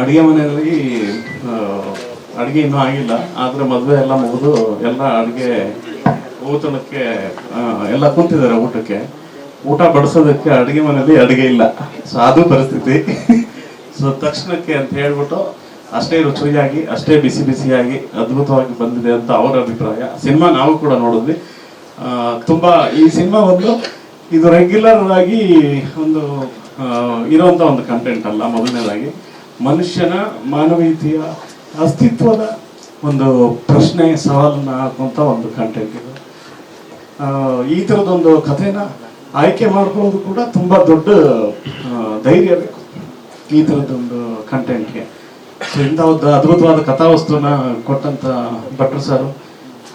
ಅಡುಗೆ ಮನೆಯಲ್ಲಿ ಅಡುಗೆ ಇನ್ನೂ ಆಗಿಲ್ಲ. ಆದರೆ ಮದುವೆ ಎಲ್ಲ ಮುಗಿದು ಎಲ್ಲ ಅಡುಗೆ ಊಟಕ್ಕೆ ಎಲ್ಲ ಕುಂತಿದ್ದಾರೆ ಊಟಕ್ಕೆ. ಊಟ ಬಡಿಸೋದಕ್ಕೆ ಅಡುಗೆ ಮನೆಯಲ್ಲಿ ಅಡುಗೆ ಇಲ್ಲ. ಸೊ ಅದು ಪರಿಸ್ಥಿತಿ. ಸೊ ತಕ್ಷಣಕ್ಕೆ ಅಂತ ಹೇಳ್ಬಿಟ್ಟು ಅಷ್ಟೇ ರುಚಿಯಾಗಿ, ಅಷ್ಟೇ ಬಿಸಿ ಬಿಸಿಯಾಗಿ ಅದ್ಭುತವಾಗಿ ಬಂದಿದೆ ಅಂತ ಅವರ ಅಭಿಪ್ರಾಯ. ಸಿನಿಮಾ ನಾವು ಕೂಡ ನೋಡಿದ್ವಿ. ತುಂಬ ಈ ಸಿನಿಮಾ ಒಂದು, ಇದು ರೆಗ್ಯುಲರ್ ಆಗಿ ಒಂದು ಇರೋಂಥ ಒಂದು ಕಂಟೆಂಟ್ ಅಲ್ಲ, ಮೊದಲನೇದಾಗಿ. ಮನುಷ್ಯನ ಮಾನವೀಯತೆಯ ಅಸ್ತಿತ್ವದ ಒಂದು ಪ್ರಶ್ನೆ, ಸವಾಲನ್ನ ಹಾಕುವಂತ ಒಂದು ಕಂಟೆಂಟ್ ಇದು. ಈ ಥರದೊಂದು ಕಥೆನ ಆಯ್ಕೆ ಮಾಡ್ಕೊಳ್ಳೋದು ಕೂಡ ತುಂಬಾ ದೊಡ್ಡ ಧೈರ್ಯ ಬೇಕು. ಈ ಥರದೊಂದು ಕಂಟೆಂಟ್ಗೆ ಸೊ ಇಂಥ ಒಂದು ಅದ್ಭುತವಾದ ಕಥಾವಸ್ತುನ ಕೊಟ್ಟಂತ ಭಟ್ರು ಸರ್.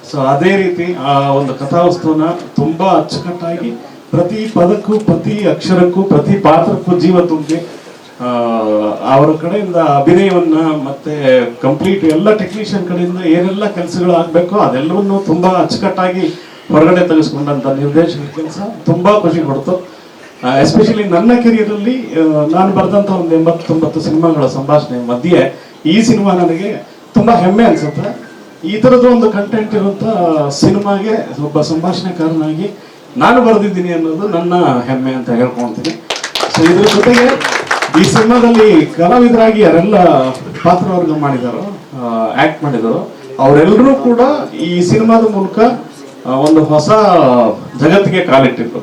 ಸೊ ಅದೇ ರೀತಿ ಆ ಒಂದು ಕಥಾವಸ್ತುನ ತುಂಬಾ ಅಚ್ಚುಕಟ್ಟಾಗಿ ಪ್ರತಿ ಪದಕ್ಕೂ, ಪ್ರತಿ ಅಕ್ಷರಕ್ಕೂ, ಪ್ರತಿ ಪಾತ್ರಕ್ಕೂ ಜೀವ ತುಂಬಿ ಅವರ ಕಡೆಯಿಂದ ಅಭಿನಯವನ್ನ ಮತ್ತೆ ಕಂಪ್ಲೀಟ್ ಎಲ್ಲ ಟೆಕ್ನಿಷಿಯನ್ ಕಡೆಯಿಂದ ಏನೆಲ್ಲ ಕೆಲಸಗಳು ಆಗ್ಬೇಕೋ ಅದೆಲ್ಲವನ್ನು ತುಂಬಾ ಅಚ್ಚುಕಟ್ಟಾಗಿ ಹೊರಗಡೆ ತೆಗೆಸ್ಕೊಂಡಂತ ನಿರ್ದೇಶಕ ಕೆಲಸ ತುಂಬಾ ಖುಷಿ ಕೊಡ್ತು. ಎಸ್ಪೆಷಲಿ ನನ್ನ ಕೆರಿಯರ್ ಅಲ್ಲಿ ನಾನು ಬರೆದಂತ ಒಂದು ಎಂಬತ್ತೊಂಬತ್ತು ಸಿನಿಮಾಗಳ ಸಂಭಾಷಣೆ ಮಧ್ಯೆ ಈ ಸಿನಿಮಾ ನನಗೆ ತುಂಬಾ ಹೆಮ್ಮೆ ಅನ್ಸುತ್ತೆ. ಈ ತರದ ಒಂದು ಕಂಟೆಂಟ್ ಇರುವಂತ ಸಿನಿಮಾಗೆ ಒಬ್ಬ ಸಂಭಾಷಣೆಕಾರನಾಗಿ ನಾನು ಬರೆದಿದ್ದೀನಿ ಅನ್ನೋದು ನನ್ನ ಹೆಮ್ಮೆ ಅಂತ ಹೇಳ್ಕೊಳ್ತೀನಿ. ಸೊ ಇದ್ರ ಜೊತೆಗೆ ಈ ಸಿನಿಮಾದಲ್ಲಿ ಕಲಾವಿದರಾಗಿ ಯಾರೆಲ್ಲ ಪಾತ್ರವರ್ಗ ಮಾಡಿದಾರೋ ಆಕ್ಟ್ ಮಾಡಿದಾರೋ, ಅವರೆಲ್ಲರೂ ಕೂಡ ಈ ಸಿನಿಮಾದ ಮೂಲಕ ಒಂದು ಹೊಸ ಜಗತ್ತಿಗೆ ಕಾಲಿಟ್ಟಿದ್ರು.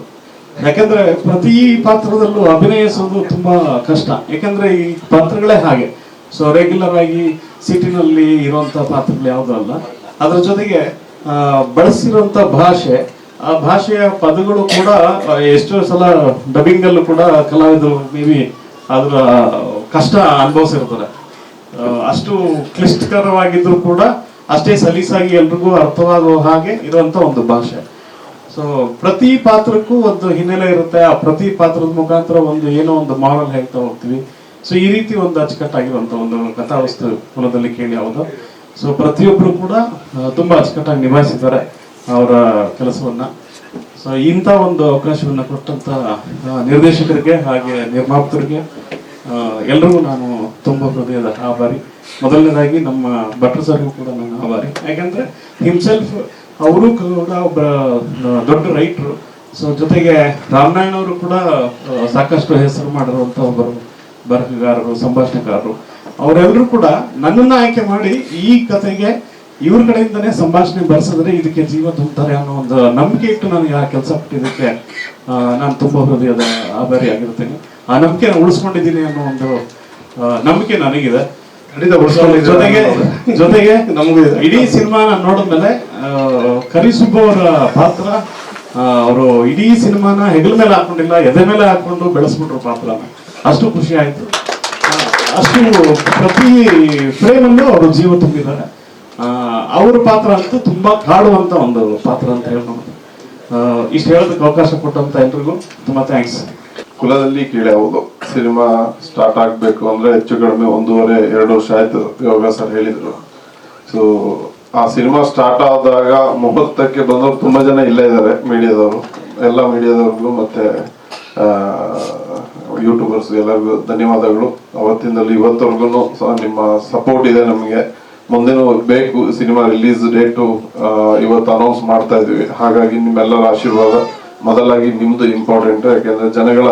ಯಾಕಂದ್ರೆ ಪ್ರತಿ ಪಾತ್ರದಲ್ಲೂ ಅಭಿನಯಿಸೋದು ತುಂಬಾ ಕಷ್ಟ. ಯಾಕಂದ್ರೆ ಈ ಪಾತ್ರಗಳೇ ಹಾಗೆ. ಸೊ ರೆಗ್ಯುಲರ್ ಆಗಿ ಸಿಟಿನಲ್ಲಿ ಇರುವಂತ ಪಾತ್ರಗಳು ಯಾವುದೂ ಅಲ್ಲ. ಅದ್ರ ಜೊತೆಗೆ ಬಳಸಿರುವಂತ ಭಾಷೆ, ಆ ಭಾಷೆಯ ಪದಗಳು ಕೂಡ ಎಷ್ಟೋ ಸಲ ಡಬ್ಬಿಂಗ್ ಅಲ್ಲೂ ಕೂಡ ಕಲಾವಿದರು ಮೇಬಿ ಅದರ ಕಷ್ಟ ಅನುಭವಿಸಿರ್ತಾರೆ ಅಷ್ಟು ಕ್ಲಿಷ್ಟಕರವಾಗಿದ್ರು ಕೂಡ ಅಷ್ಟೇ ಸಲೀಸಾಗಿ ಎಲ್ರಿಗೂ ಅರ್ಥವಾಗುವ ಹಾಗೆ ಇರುವಂತ ಒಂದು ಭಾಷೆ. ಸೊ ಪ್ರತಿ ಪಾತ್ರಕ್ಕೂ ಒಂದು ಹಿನ್ನೆಲೆ ಇರುತ್ತೆ. ಆ ಪ್ರತಿ ಪಾತ್ರದ ಮುಖಾಂತರ ಒಂದು ಏನೋ ಒಂದು ಮಾಡಲ್ ಹೇಳ್ತಾ ಹೋಗ್ತೀವಿ ಸೊ ಈ ರೀತಿ ಒಂದು ಅಚ್ಚುಕಟ್ಟಾಗಿರುವಂತ ಒಂದು ಕಥಾವಸ್ತು ಕುಲದಲ್ಲಿ ಕೇಳಿ ಹೌದು ಸೊ ಪ್ರತಿಯೊಬ್ಬರು ಕೂಡ ತುಂಬಾ ಅಚ್ಚುಕಟ್ಟಾಗಿ ನಿಭಾಯಿಸಿದ್ದಾರೆ ಅವರ ಕೆಲಸವನ್ನ. ಸೊ ಇಂಥ ಒಂದು ಅವಕಾಶವನ್ನು ಕೊಟ್ಟಂತ ನಿರ್ದೇಶಕರಿಗೆ ಹಾಗೆ ನಿರ್ಮಾಪಕರಿಗೆ ಎಲ್ಲರಿಗೂ ನಾನು ತುಂಬ ಹೃದಯದ ಆಭಾರಿ. ಮೊದಲನೇದಾಗಿ ನಮ್ಮ ಭಟ್ರು ಸರ್ಗೂ ಕೂಡ ನಾನು ಆಭಾರಿ. ಯಾಕಂದ್ರೆ ಹಿಮ್ಸೆಲ್ಫ್ ಅವರು ಕೂಡ ಒಬ್ಬ ದೊಡ್ಡ ರೈಟ್ರು ಸೊ ಜೊತೆಗೆ ರಾಮನಾರಾಯಣ ಅವರು ಕೂಡ ಸಾಕಷ್ಟು ಹೆಸರು ಮಾಡಿರುವಂತ ಒಬ್ಬರು ಬರಹಗಾರರು ಸಂಭಾಷಣೆಕಾರರು ಅವರೆಲ್ಲರೂ ಕೂಡ ನನ್ನನ್ನು ಆಯ್ಕೆ ಮಾಡಿ ಈ ಕತೆಗೆ ಇವ್ರ ಕಡೆಯಿಂದನೇ ಸಂಭಾಷಣೆ ಬರ್ಸಿದ್ರೆ ಇದಕ್ಕೆ ಜೀವ ತುಂಬ್ತಾರೆ ಅನ್ನೋ ಒಂದು ನಂಬಿಕೆ ಇಟ್ಟು ನನಗೆ ಆ ಕೆಲಸ ಕೊಟ್ಟಿದ್ದಕ್ಕೆ ನಾನು ತುಂಬ ಹೃದಯದ ಆಭಾರಿ ಆಗಿರ್ತೀನಿ ಆ ನಂಬಿಕೆ ಉಳಿಸ್ಕೊಂಡಿದ್ದೀನಿ ಅನ್ನೋ ಒಂದು ನಂಬಿಕೆ ನನಗಿದೆ. ಖಂಡಿತ ಜೊತೆಗೆ ಜೊತೆಗೆ ನಮ್ಗೆ. ಇಡೀ ಸಿನಿಮಾ ನೋಡಿದ್ಮೇಲೆ ಆ, ಕರಿಸುಬ್ಬ ಅವರ ಪಾತ್ರ ಅವರು ಇಡೀ ಸಿನಿಮಾನ ಹೆಗಲ ಮೇಲೆ ಹಾಕೊಂಡಿಲ್ಲ ಎದೆ ಮೇಲೆ ಹಾಕೊಂಡು ಬೆಳೆಸ್ಬಿಟ್ರು ಪಾತ್ರನ. ಅಷ್ಟು ಖುಷಿ ಆಯ್ತು. ಅಷ್ಟು ಪ್ರತಿ ಫ್ರೇಮಲ್ಲೂ ಅವರು ಜೀವ ತುಂಬಿದ್ದಾರೆ. ಅವ್ರ ಪಾತ್ರ ಅಂತೂ ತುಂಬಾ ಕಾಡುವಂತ ಒಂದು ಪಾತ್ರ ಅಂತ ಹೇಳ್ಬೋದು. ಇಷ್ಟು ಹೇಳೋದಕ್ಕೆ ಅವಕಾಶ ಕೊಟ್ಟಂತ ಎಲ್ರಿಗೂ ತುಂಬಾ ಥ್ಯಾಂಕ್ಸ್ ಕುಲದಲ್ಲಿ ಕೀಳ್ಯಾವುದು ಸಿನಿಮಾ ಸ್ಟಾರ್ಟ್ ಆಗ್ಬೇಕು ಅಂದ್ರೆ ಹೆಚ್ಚು ಕಡಿಮೆ ಒಂದೂವರೆ, ಎರಡು ವರ್ಷ ಆಯ್ತು ಯೋಗ ಸರ್ ಹೇಳಿದ್ರು. ಸೊ ಆ ಸಿನಿಮಾ ಸ್ಟಾರ್ಟ್ ಆದಾಗ ಮುಹೂರ್ತಕ್ಕೆ ಬಂದವರು ತುಂಬಾ ಜನ ಇಲ್ಲೇ ಇದ್ದಾರೆ, ಮೀಡಿಯಾದವರು. ಎಲ್ಲ ಮೀಡಿಯಾದವ್ರಿಗೂ ಮತ್ತೆ ಯೂಟ್ಯೂಬರ್ಸ್ ಎಲ್ಲರಿಗೂ ಧನ್ಯವಾದಗಳು. ಅವತ್ತಿಂದಲೂ ಇವತ್ತವರೆಗೂ ನಿಮ್ಮ ಸಪೋರ್ಟ್ ಇದೆ ನಮಗೆ. ಮುಂದೇನು ಬೇಕು ಸಿನಿಮಾ ರಿಲೀಸ್ ಡೇಟು ಇವತ್ತು ಅನೌನ್ಸ್ ಮಾಡ್ತಾ ಇದ್ದೀವಿ. ಹಾಗಾಗಿ ನಿಮ್ಮೆಲ್ಲರ ಆಶೀರ್ವಾದ. ಮೊದಲಾಗಿ ನಿಮ್ದು ಇಂಪಾರ್ಟೆಂಟ್ ಯಾಕೆಂದ್ರೆ ಜನಗಳ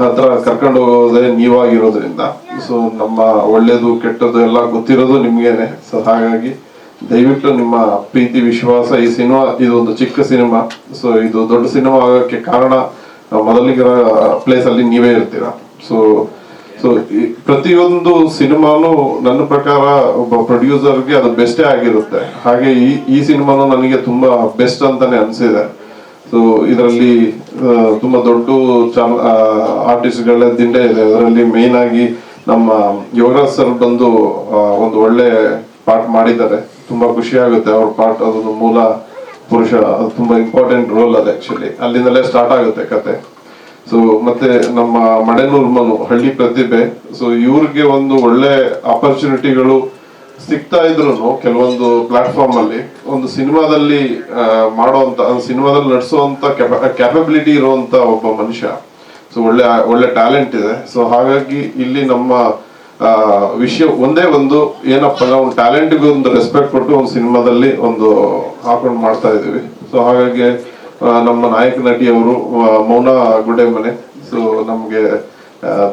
ಹತ್ರ ಕರ್ಕೊಂಡು ಹೋಗೋದೇ ನೀವಾಗಿರೋದ್ರಿಂದ. ಸೊ ನಮ್ಮ ಒಳ್ಳೇದು, ಕೆಟ್ಟದ್ದು ಎಲ್ಲ ಗೊತ್ತಿರೋದು ನಿಮ್ಗೇನೆ. ಸೊ ಹಾಗಾಗಿ ದಯವಿಟ್ಟು ನಿಮ್ಮ ಪ್ರೀತಿ, ವಿಶ್ವಾಸ, ಈ ಸಿನಿಮಾ, ಇದೊಂದು ಚಿಕ್ಕ ಸಿನಿಮಾ. ಸೊ ಇದು ದೊಡ್ಡ ಸಿನಿಮಾ ಆಗೋಕ್ಕೆ ಕಾರಣ, ಮೊದಲಿಗರ ಪ್ಲೇಸ್ ಅಲ್ಲಿ ನೀವೇ ಇರ್ತೀರಾ. ಸೊ ಸೊ ಪ್ರತಿಯೊಂದು ಸಿನಿಮಾನು ನನ್ನ ಪ್ರಕಾರ ಒಬ್ಬ ಪ್ರೊಡ್ಯೂಸರ್ಗೆ ಅದು ಬೆಸ್ಟೇ ಆಗಿರುತ್ತೆ. ಹಾಗೆ ಈ ಈ ಸಿನಿಮಾನು ನನಗೆ ತುಂಬಾ ಬೆಸ್ಟ್ ಅಂತಾನೆ ಅನಿಸಿದೆ. ಸೊ ಇದರಲ್ಲಿ ತುಂಬಾ ದೊಡ್ಡ ಚಾನ ಆರ್ಟಿಸ್ಟ್ಗಳ ದಿಂಡೆ ಇದೆ. ಅದರಲ್ಲಿ ಮೇನ್ ಆಗಿ ನಮ್ಮ ಯೋಗರಾಜ್ ಸರ್ ಬಂದು ಒಂದು ಒಳ್ಳೆ ಪಾರ್ಟ್ ಮಾಡಿದ್ದಾರೆ. ತುಂಬಾ ಖುಷಿ ಆಗುತ್ತೆ ಅವ್ರ ಪಾರ್ಟ್ ಅದೊಂದು ಮೂಲ ಪುರುಷ, ಅದು ತುಂಬಾ ಇಂಪಾರ್ಟೆಂಟ್ ರೋಲ್ ಅದು ಆಕ್ಚುಲಿ ಅಲ್ಲಿಂದಲೇ ಸ್ಟಾರ್ಟ್ ಆಗುತ್ತೆ ಕತೆ. ಸೊ ಮತ್ತೆ ನಮ್ಮ ಮಡೆನೂರ್ ಮನು, ಹಳ್ಳಿ ಪ್ರತಿಭೆ. ಸೊ ಇವ್ರಿಗೆ ಒಂದು ಒಳ್ಳೆ ಆಪರ್ಚುನಿಟಿಗಳು ಸಿಗ್ತಾ ಇದ್ರು ಕೆಲವೊಂದು ಪ್ಲಾಟ್ಫಾರ್ಮ್ ಅಲ್ಲಿ ಒಂದು ಸಿನಿಮಾದಲ್ಲಿ ಮಾಡುವಂತ ಸಿನಿಮಾದಲ್ಲಿ ನಡೆಸುವಂತ ಕ್ಯಾಪಬಿಲಿಟಿ ಇರುವಂತ ಒಬ್ಬ ಮನುಷ್ಯ. ಸೊ ಒಳ್ಳೆ ಒಳ್ಳೆ ಟ್ಯಾಲೆಂಟ್ ಇದೆ. ಸೊ ಹಾಗಾಗಿ ಇಲ್ಲಿ ನಮ್ಮ ವಿಷಯ ಒಂದೇ ಒಂದು, ಏನಪ್ಪ ನಾವು ಟ್ಯಾಲೆಂಟ್ಗೆ ಒಂದು ರೆಸ್ಪೆಕ್ಟ್ ಕೊಟ್ಟು ಒಂದು ಸಿನಿಮಾದಲ್ಲಿ ಒಂದು ಹಾಕೊಂಡು ಮಾಡ್ತಾ ಇದೀವಿ ಸೊ ಹಾಗಾಗಿ ನಮ್ಮ ನಾಯಕ ನಟಿಯವರು ಮೌನ ಗುಡ್ಡೆಮನೆ ಸೊ ನಮ್ಗೆ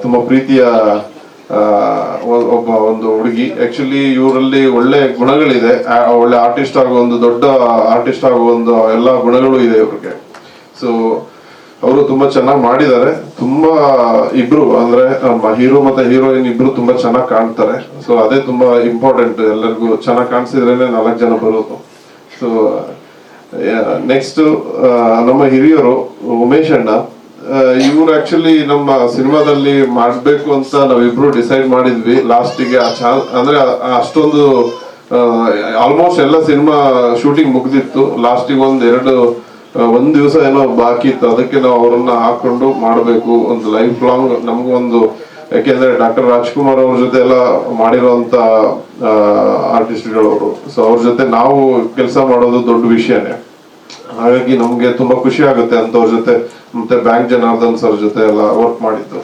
ತುಂಬಾ ಪ್ರೀತಿಯ ಒಬ್ಬ ಒಂದು ಹುಡುಗಿ. ಆಕ್ಚುಲಿ ಇವರಲ್ಲಿ ಒಳ್ಳೆ ಗುಣಗಳಿದೆ. ಒಳ್ಳೆ ಆರ್ಟಿಸ್ಟ್ ಆಗೋ ಒಂದು ದೊಡ್ಡ ಆರ್ಟಿಸ್ಟ್ ಆಗೋ ಒಂದು ಎಲ್ಲ ಗುಣಗಳು ಇದೆ ಇವ್ರಿಗೆ. ಸೊ ಅವರು ತುಂಬಾ ಚೆನ್ನಾಗಿ ಮಾಡಿದ್ದಾರೆ. ತುಂಬಾ ಇಬ್ರು, ಅಂದ್ರೆ ಹೀರೋ ಮತ್ತೆ ಹೀರೋಯಿನ್ ಇಬ್ರು ತುಂಬಾ ಚೆನ್ನಾಗಿ ಕಾಣ್ತಾರೆ. ಸೊ ಅದೇ ತುಂಬಾ ಇಂಪಾರ್ಟೆಂಟ್ ಎಲ್ಲರಿಗೂ ಚೆನ್ನಾಗಿ ಕಾಣಿಸಿದ್ರೇನೆ ನಾಲ್ಕು ಜನ ಬರೋದು. ಸೊ ನೆಕ್ಸ್ಟ್ ನಮ್ಮ ಹಿರಿಯರು ಉಮೇಶ್ ಅಣ್ಣ ಇವ್ರು ಆಕ್ಚುಲಿ ನಮ್ಮ ಸಿನಿಮಾದಲ್ಲಿ ಮಾಡಬೇಕು ಅಂತ ನಾವಿಬ್ರು ಡಿಸೈಡ್ ಮಾಡಿದ್ವಿ ಲಾಸ್ಟಿಗೆ ಆ ಚಾನ್, ಅಂದ್ರೆ ಅಷ್ಟೊಂದು ಆಲ್ಮೋಸ್ಟ್ ಎಲ್ಲ ಸಿನಿಮಾ ಶೂಟಿಂಗ್ ಮುಗ್ದಿತ್ತು. ಲಾಸ್ಟಿಗೆ ಒಂದ್ ಎರಡು ಒಂದ್ ದಿವಸ ಏನೋ ಬಾಕಿ ಇತ್ತು. ಅದಕ್ಕೆ ನಾವು ಅವರನ್ನ ಹಾಕೊಂಡು ಮಾಡಬೇಕು. ಒಂದು ಲೈಫ್ ಲಾಂಗ್ ನಮಗೊಂದು ಯಾಕೆಂದ್ರೆ ಡಾಕ್ಟರ್ ರಾಜ್ಕುಮಾರ್ ಅವ್ರ ಜೊತೆ ಎಲ್ಲ ಮಾಡಿರುವಂತ ಆರ್ಟಿಸ್ಟ್ಗಳವರು ಸೊ ಅವ್ರ. ಜೊತೆ ನಾವು ಕೆಲಸ ಮಾಡೋದು ದೊಡ್ಡ ವಿಷಯನೇ. ಹಾಗಾಗಿ ನಮ್ಗೆ ತುಂಬಾ ಖುಷಿ ಆಗುತ್ತೆ ಅಂತವ್ರ ಜೊತೆ, ಮತ್ತೆ ಬ್ಯಾಂಕ್ ಜನಾರ್ದನ್ ಸರ್ ಜೊತೆ ಎಲ್ಲ ವರ್ಕ್ ಮಾಡಿದ್ದು.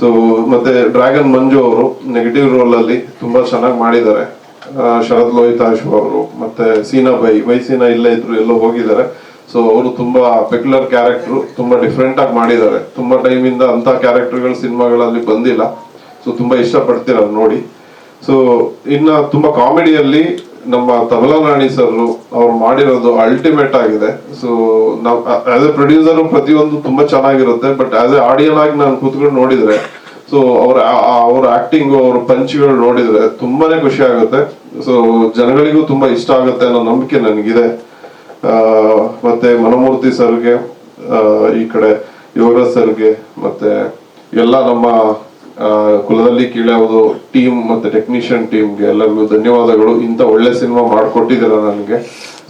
ಸೊ ಮತ್ತೆ ಡ್ರ್ಯಾಗನ್ ಮಂಜು ಅವರು ನೆಗೆಟಿವ್ ರೋಲ್ ಅಲ್ಲಿ ತುಂಬಾ ಚೆನ್ನಾಗಿ ಮಾಡಿದ್ದಾರೆ. ಶರದ್ ಲೋಹಿತಾಶ್ ಅವರು, ಮತ್ತೆ ಸೀನಾ ಬೈ, ವೈ ಸೀನಾ ಇಲ್ಲೇ ಇದ್ರು ಎಲ್ಲೋ ಹೋಗಿದ್ದಾರೆ. ಸೊ ಅವರು ತುಂಬಾ ಪೆಕ್ಯುಲರ್ ಕ್ಯಾರೆಕ್ಟರ್ ತುಂಬಾ ಡಿಫ್ರೆಂಟ್ ಆಗಿ ಮಾಡಿದ್ದಾರೆ. ತುಂಬಾ ಟೈಮ್ ಇಂದ ಅಂತ ಕ್ಯಾರೆಕ್ಟರ್ಗಳು ಸಿನಿಮಾಗಳಲ್ಲಿ ಬಂದಿಲ್ಲ. ಸೊ ತುಂಬಾ ಇಷ್ಟಪಡ್ತೀರ ನೋಡಿ. ಸೊ ಇನ್ನ ತುಂಬಾ ಕಾಮಿಡಿಯಲ್ಲಿ ನಮ್ಮ ತಬಲಾ ನಾಣಿ ಸರ್ ಅವ್ರು ಮಾಡಿರೋದು ಅಲ್ಟಿಮೇಟ್ ಆಗಿದೆ. ಸೊ ನಾವು ಆಸ್ ಎ ಪ್ರೊಡ್ಯೂಸರ್ ಪ್ರತಿಯೊಂದು ತುಂಬಾ ಚೆನ್ನಾಗಿರುತ್ತೆ. ಬಟ್ ಆಸ್ ಎ ಆಡಿಯನ್ ಆಗಿ ನಾನು ಕೂತ್ಕೊಂಡು ನೋಡಿದ್ರೆ ಸೊ ಅವ್ರ ಅವ್ರ ಆಕ್ಟಿಂಗ್ ಅವ್ರ ಪಂಚ್ಗಳು ನೋಡಿದ್ರೆ ತುಂಬಾನೇ ಖುಷಿ ಆಗುತ್ತೆ. ಸೊ ಜನಗಳಿಗೂ ತುಂಬಾ ಇಷ್ಟ ಆಗುತ್ತೆ ಅನ್ನೋ ನಂಬಿಕೆ ನನಗಿದೆ. ಮತ್ತೆ ಮನಮೂರ್ತಿ ಸರ್ಗೆ ಈ ಕಡೆ ಯೋಗರಾಜ್ ಸರ್ಗೆ, ಮತ್ತೆ ಎಲ್ಲ ನಮ್ಮ ಕುಲದಲ್ಲಿ ಕೀಳ್ಯಾವುದು ಟೀಮ್ ಮತ್ತೆ ಟೆಕ್ನಿಷಿಯನ್ ಟೀಮ್ಗೆ ಎಲ್ಲರಿಗೂ ಧನ್ಯವಾದಗಳು. ಇಂಥ ಒಳ್ಳೆ ಸಿನಿಮಾ ಮಾಡಿಕೊಟ್ಟಿದ್ದೀರ ನನಗೆ.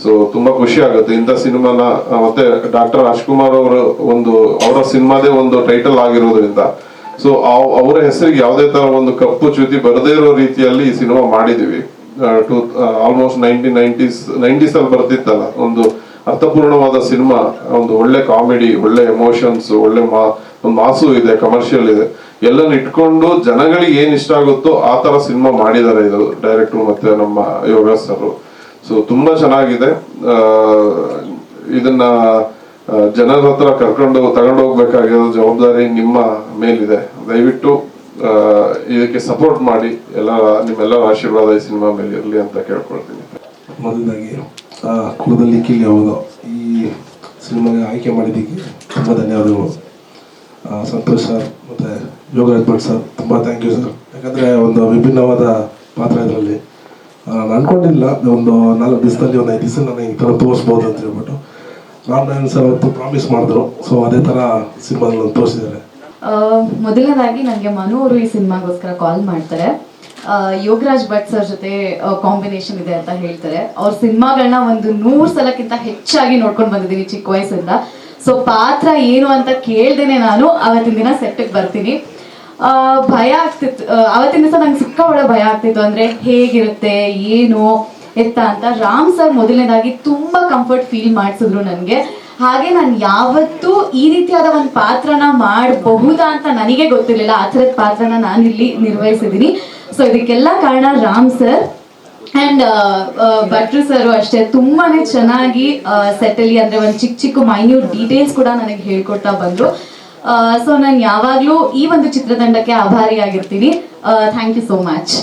ಸೊ ತುಂಬಾ ಖುಷಿ ಆಗುತ್ತೆ. ಇಂಥ ಸಿನಿಮಾನ ಮತ್ತೆ ಡಾಕ್ಟರ್ ರಾಜ್ಕುಮಾರ್ ಅವರು ಒಂದು, ಅವರ ಸಿನಿಮಾದೇ ಒಂದು ಟೈಟಲ್ ಆಗಿರೋದ್ರಿಂದ. ಸೊ ಅವರ ಹೆಸರಿಗೆ ಯಾವುದೇ ತರ ಒಂದು ಕಪ್ಪು ಚ್ಯುತಿ ಬರದೇ ಇರೋ ರೀತಿಯಲ್ಲಿ ಈ ಸಿನಿಮಾ ಮಾಡಿದೀವಿ ಟು ಆಲ್ಮೋಸ್ಟ್ ನೈನ್ಟೀನ್ ನೈನ್ಟೀಸ್ ಅಲ್ಲಿ ಬರ್ತಿತ್ತಲ್ಲ, ಒಂದು ಅರ್ಥಪೂರ್ಣವಾದ ಸಿನಿಮಾ, ಒಂದು ಒಳ್ಳೆ ಕಾಮಿಡಿ, ಒಳ್ಳೆ ಎಮೋಷನ್ಸ್ ಒಳ್ಳೆ ಮಾ ಒಂದು ಮಾಸು ಇದೆ ಕಮರ್ಷಿಯಲ್ ಇದೆ. ಎಲ್ಲನ ಇಟ್ಕೊಂಡು ಜನಗಳಿಗೆ ಏನ್ ಇಷ್ಟ ಆಗುತ್ತೋ ಆ ತರ ಸಿನಿಮಾ ಮಾಡಿದ್ದಾರೆ ಇದು ಡೈರೆಕ್ಟರ್ ಮತ್ತೆ ನಮ್ಮ ಯೋಗ ಸರ್. ಸೊ ತುಂಬಾ ಚೆನ್ನಾಗಿದೆ. ಇದನ್ನ ಜನರ ಹತ್ರ ಕರ್ಕೊಂಡು ತಗೊಂಡೋಗ್ಬೇಕಾಗಿರೋ ಜವಾಬ್ದಾರಿ ನಿಮ್ಮ ಮೇಲಿದೆ. ದಯವಿಟ್ಟು ಇದಕ್ಕೆ ಸಪೋರ್ಟ್ ಮಾಡಿ ಎಲ್ಲ ನಿಮ್ಮೆಲ್ಲರ ಆಶೀರ್ವಾದ ಈ ಸಿನಿಮಾ ಮೇಲೆ ಇರಲಿ ಅಂತ ಕೇಳ್ಕೊಳ್ತೀನಿ. ಮೊದಲದಾಗಿ ಆ, ಕುಲದಲ್ಲಿ ಕೀಲಿ ಹೌದು ಈ ಸಿನಿಮಾಗೆ ಆಯ್ಕೆ ಮಾಡಿದ್ದಕ್ಕೆ ತುಂಬ ಧನ್ಯವಾದಗಳು. ಸಂತೋಷ್ ಸರ್ ಮತ್ತು ಯೋಗರಾಜ್ ಭಟ್ ಸರ್ ತುಂಬ ಥ್ಯಾಂಕ್ ಯು ಸರ್ ಯಾಕಂದರೆ ಒಂದು ವಿಭಿನ್ನವಾದ ಪಾತ್ರ ಇದರಲ್ಲಿ. ನಾನು ಅನ್ಕೊಂಡಿಲ್ಲ ಒಂದು ನಾಲ್ಕು ದಿವಸದಲ್ಲಿ ಒಂದು ಐದು ದಿವಸ ನನಗೆ ಈ ಥರ ತೋರಿಸ್ಬೋದು ಅಂತ ಹೇಳ್ಬಿಟ್ಟು. ರಾಮನಾರಾಯಣ್ ಸರ್ ಅವತ್ತು ಪ್ರಾಮಿಸ್ ಮಾಡಿದ್ರು. ಸೊ ಅದೇ ಥರ ಸಿನಿಮಾದಲ್ಲಿ ತೋರಿಸಿದ್ದಾರೆ. ಮೊದಲನೇದಾಗಿ ನನಗೆ ಮನು ಅವರು ಈ ಸಿನಿಮಾಗೋಸ್ಕರ ಕಾಲ್ ಮಾಡ್ತಾರೆ. ಯೋಗರಾಜ್ ಭಟ್ ಸರ್ ಜೊತೆ ಕಾಂಬಿನೇಷನ್ ಇದೆ ಅಂತ ಹೇಳ್ತಾರೆ. ಅವ್ರ ಸಿನಿಮಾಗಳನ್ನ ಒಂದು ನೂರು ಸಲಕ್ಕಿಂತ ಹೆಚ್ಚಾಗಿ ನೋಡ್ಕೊಂಡು ಬಂದಿದ್ದೀನಿ ಚಿಕ್ಕ ವಯಸ್ಸಿಂದ. ಸೊ ಪಾತ್ರ ಏನು ಅಂತ ಕೇಳ್ದೇನೆ ನಾನು, ಅವತ್ತಿನ ದಿನ ಸೆಟ್ಟಿಗೆ ಬರ್ತೀನಿ. ಭಯ ಆಗ್ತಿತ್ತು. ಅವತ್ತಿನ ದಿವಸ ನಂಗೆ ಸಿಕ್ಕಾಪಟ್ಟೆ ಭಯ ಆಗ್ತಿತ್ತು. ಅಂದ್ರೆ ಹೇಗಿರುತ್ತೆ, ಏನು, ಎತ್ತ ಅಂತ. ರಾಮ್ ಸರ್ ಮೊದಲನೇದಾಗಿ ತುಂಬಾ ಕಂಫರ್ಟ್ ಫೀಲ್ ಮಾಡಿಸಿದ್ರು ನನಗೆ ಹಾಗೆ ನಾನು ಯಾವತ್ತೂ ಈ ರೀತಿಯಾದ ಒಂದು ಪಾತ್ರನ ಮಾಡಬಹುದಾ ಅಂತ ನನಗೆ ಗೊತ್ತಿರಲಿಲ್ಲ. ಆ ಥರದ ಪಾತ್ರನ ನಾನು ಇಲ್ಲಿ ನಿರ್ವಹಿಸಿದ್ದೀನಿ ಸೊ ಇದಕ್ಕೆಲ್ಲ ಕಾರಣ ರಾಮ್ ಸರ್ ಅಂಡ್ ಭಟ್ರು ಸರ್ ಅಷ್ಟೇ. ತುಂಬಾನೇ ಚೆನ್ನಾಗಿ ಸೆಟಲಿ ಅಂದ್ರೆ ಒಂದು ಚಿಕ್ಕ ಚಿಕ್ಕ ಮೈನ್ಯೂಟ್ ಡೀಟೇಲ್ಸ್ ಕೂಡ ನನಗೆ ಹೇಳ್ಕೊಡ್ತಾ ಬಂದ್ರು. ಸೊ ನಾನು ಯಾವಾಗಲೂ ಈ ಒಂದು ಚಿತ್ರತಂಡಕ್ಕೆ ಆಭಾರಿಯಾಗಿರ್ತೀನಿ. Thank you so much